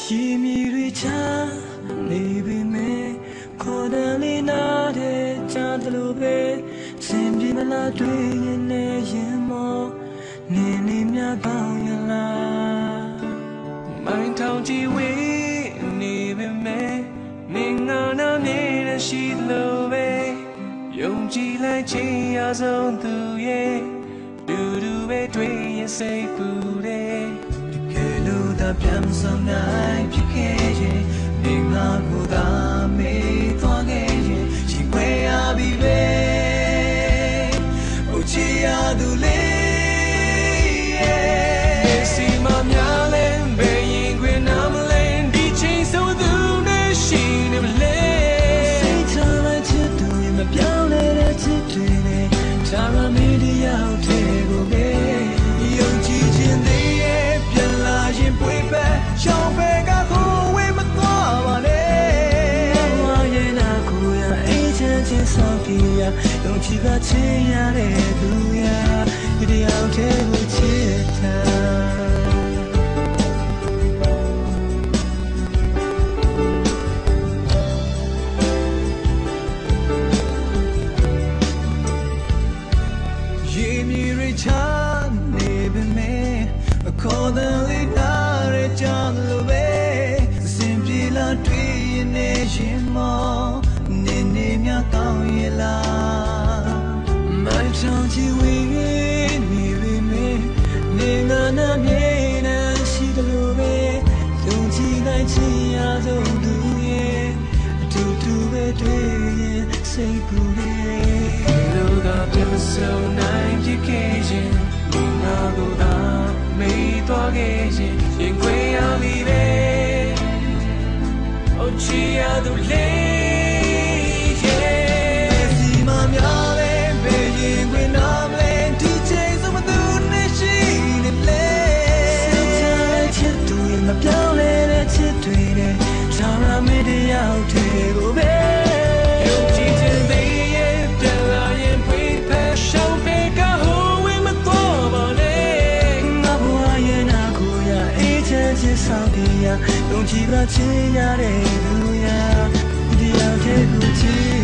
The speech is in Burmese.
ရှိမီရိချာနေပြီမေခေါ်တယ်လေနာတဲ့ချာတလို့ပဲစင်ပြေမလားတွေ့ရင်လည်းရင်မောနေနေမြကောင်းရလားမိုင်းထောင်ကြည့်ဝေးနေပြီမေနေငါနာနေရရှိလို့ပဲယုံကြည်လိုက်ခြင်းအဆုံးသူရဲ့ဒူဒူပဲတွေ့ရင်စိတ်ပူတယ် up, gems on night, you came. 用琵琶轻摇的涂鸦一定要给我解答。一米瑞昌你并没可 စိတ်ကူး ချီတာချင်းရတဲ့လူရဒီရောက်ခဲ့ကိုချီ